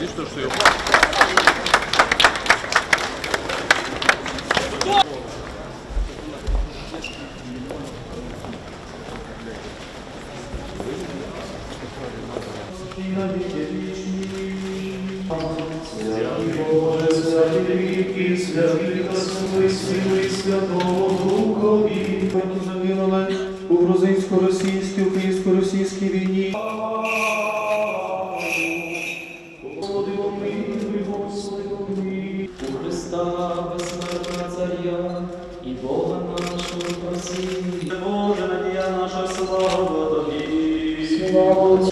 Звісно, що його. Святий Сили Святого Духові, загинули у грузинсько-російській, українсько-російській війні. Господи, помилуй, Господи, помилуй. У Христа безсмертного Царя і Бога нашого просили. Боже, надія наша слава Тобі. Слава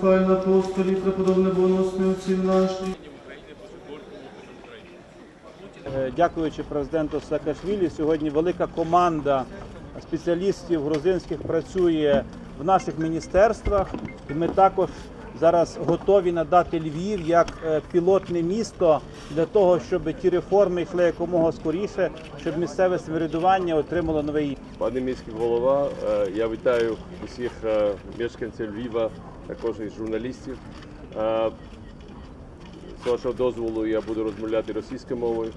Хай на апостолі, преподобне бонусне отців наших. Е, Дякуючи президенту Саакашвілі, сьогодні велика команда спеціалістів грузинських працює в наших міністерствах, і ми також зараз готові надати Львів як е, пілотне місто для того, щоб ті реформи йшли якомога скоріше, щоб місцеве самоврядування отримало новий Пане міський голова, е, я вітаю усіх мешканців Львова, також і журналістів. Е, З вашого дозволу я буду розмовляти російською мовою.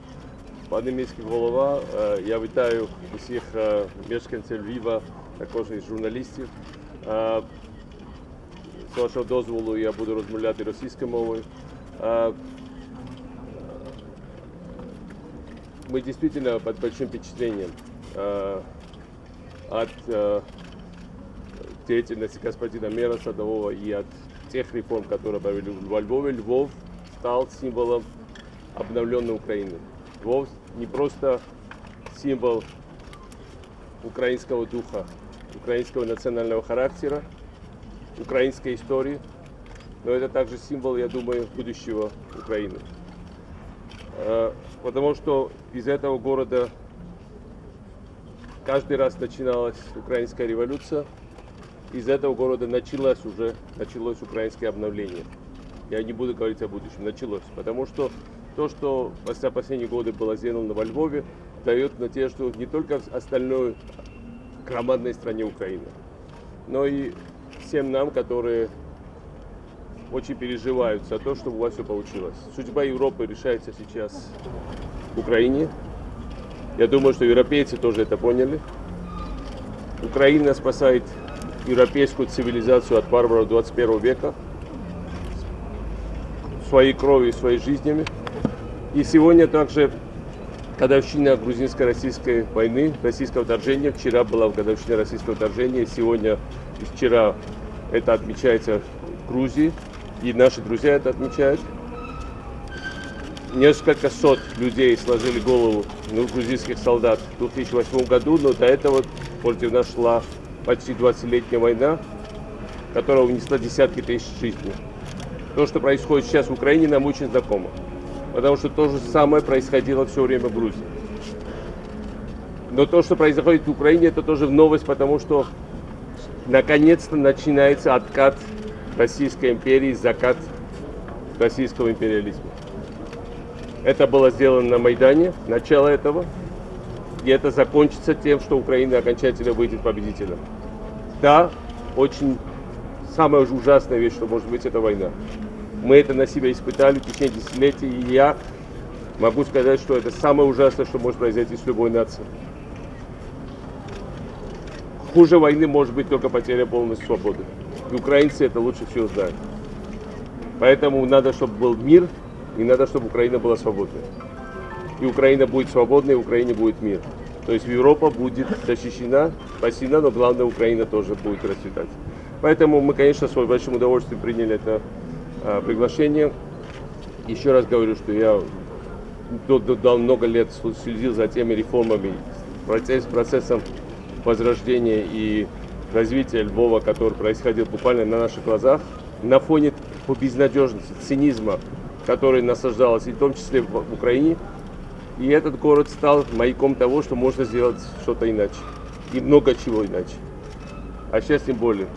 Пане міський голова, е, я вітаю усіх е, мешканців Львова, також і журналістів. Е, З вашого дозволу я буду розмовляти російською мовою. Е, Мы действительно под большим впечатлением э, от э, деятельности господина мэра Садового и от тех реформ, которые провели во Львове. Львов стал символом обновленной Украины. Львов не просто символ украинского духа, украинского национального характера, украинской истории, но это также символ, я думаю, будущего Украины. Э, Потому что из этого города каждый раз начиналась украинская революция, из этого города началось уже началось украинское обновление. Я не буду говорить о будущем, началось. Потому что то, что за последние годы было сделано во Львове, дает надежду не только остальной громадной стране Украины, но и всем нам, которые очень переживают за то, чтобы у вас все получилось. Судьба Европы решается сейчас в Украине. Я думаю, что европейцы тоже это поняли. Украина спасает европейскую цивилизацию от варваров 21 века своей кровью, своей жизнями. И сегодня также годовщина грузинско-российской войны, российского вторжения. Вчера была годовщина российского вторжения, сегодня и вчера это отмечается в Грузии. И наши друзья это отмечают. Несколько сот людей сложили голову ну, грузинских солдат в 2008 году, но до этого против нас шла почти 20-летняя война, которая унесла десятки тысяч жизней. То, что происходит сейчас в Украине, нам очень знакомо. Потому что то же самое происходило все время в Грузии. Но то, что происходит в Украине, это тоже новость, потому что наконец-то начинается откат Российской империи, закат российского империализма. Это было сделано на Майдане, начало этого. И это закончится тем, что Украина окончательно выйдет победителем. Да, очень самая ужасная вещь, что может быть, это война. Мы это на себя испытали в течение десятилетий, и я могу сказать, что это самое ужасное, что может произойти с любой нацией. Хуже войны может быть только потеря полностью свободы. И украинцы это лучше всего знают. Поэтому надо, чтобы был мир, и надо, чтобы Украина была свободной. И Украина будет свободной, и Украине будет мир. То есть Европа будет защищена, спасена, но главное, Украина тоже будет расцветать. Поэтому мы, конечно, с большим удовольствием приняли это а, приглашение. Еще раз говорю, что я много лет следил за теми реформами, процесс, процессом возрождения и развития Львова, который происходил буквально на наших глазах, на фоне безнадежности, цинизма, который насаждался и в том числе в Украине. И этот город стал маяком того, что можно сделать что-то иначе. И много чего иначе. А сейчас тем более.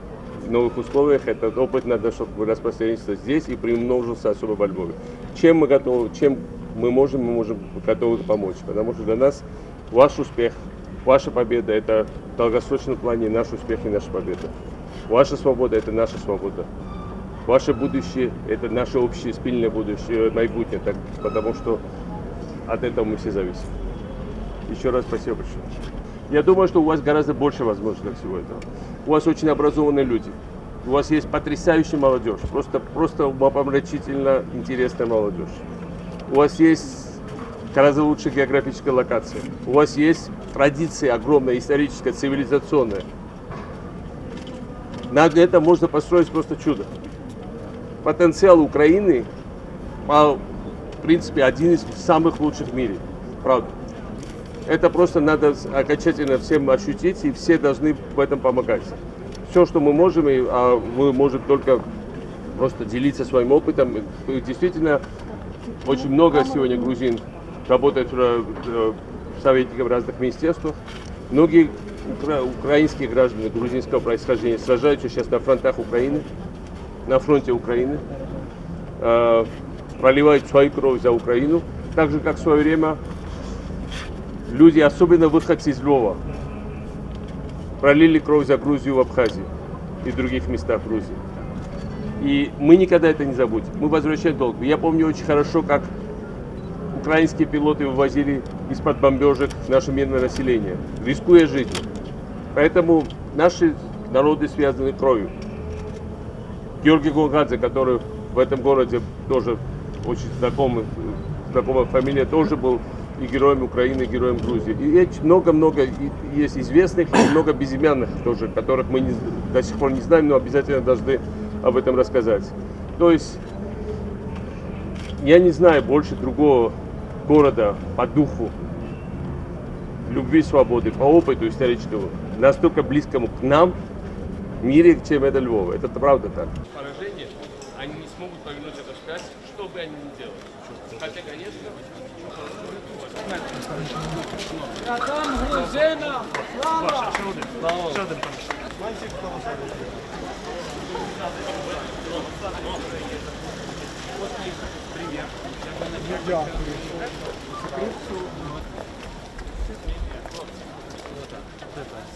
В новых условиях этот опыт надо, чтобы распространился здесь и приумножился особо во Львове. Чем мы готовы, чем мы можем, мы можем готовы помочь. Потому что для нас ваш успех, ваша победа – это в долгосрочном плане наш успех и наша победа. Ваша свобода – это наша свобода. Ваше будущее – это наше общее спільне будущее, майбутнее, так, потому что от этого мы все зависим. Еще раз спасибо большое. Я думаю, что у вас гораздо больше возможностей всего этого. У вас очень образованные люди. У вас есть потрясающая молодежь. Просто, просто умопомрачительно интересная молодежь. У вас есть гораздо лучшая географическая локация. У вас есть традиция огромная, историческая, цивилизационная. На это можно построить просто чудо. Потенциал Украины, в принципе, один из самых лучших в мире. Правда. Это просто надо окончательно всем ощутить, и все должны в этом помогать. Все, что мы можем, и, а мы можем только просто делиться своим опытом. И Действительно, очень много сегодня грузин работает э, э, советником в разных министерствах. Многие укра- украинские граждане грузинского происхождения сражаются сейчас на фронтах Украины, на фронте Украины, э, проливают свою кровь за Украину, так же, как в свое время люди, особенно выходцы из Львова, пролили кровь за Грузию в Абхазии и других местах Грузии. И мы никогда это не забудем. Мы возвращаем долг. Я помню очень хорошо, как украинские пилоты вывозили из-под бомбежек наше мирное население, рискуя жизнью. Поэтому наши народы связаны кровью. Георгий Голгадзе, который в этом городе тоже очень знакомый, знакомая фамилия, тоже был и героем Украины, и героем Грузии. И много-много есть известных и много безымянных тоже, которых мы не- до сих пор не знаем, но обязательно должны об этом рассказать. То есть я не знаю больше другого города по духу любви, свободы, по опыту историческому, настолько близкому к нам мире, чем это Львов. Это правда так. Поражение, они не смогут повернуть это вспять, что бы они ни делали. Хотя, конечно,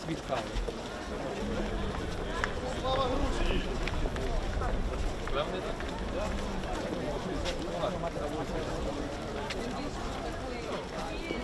свідками.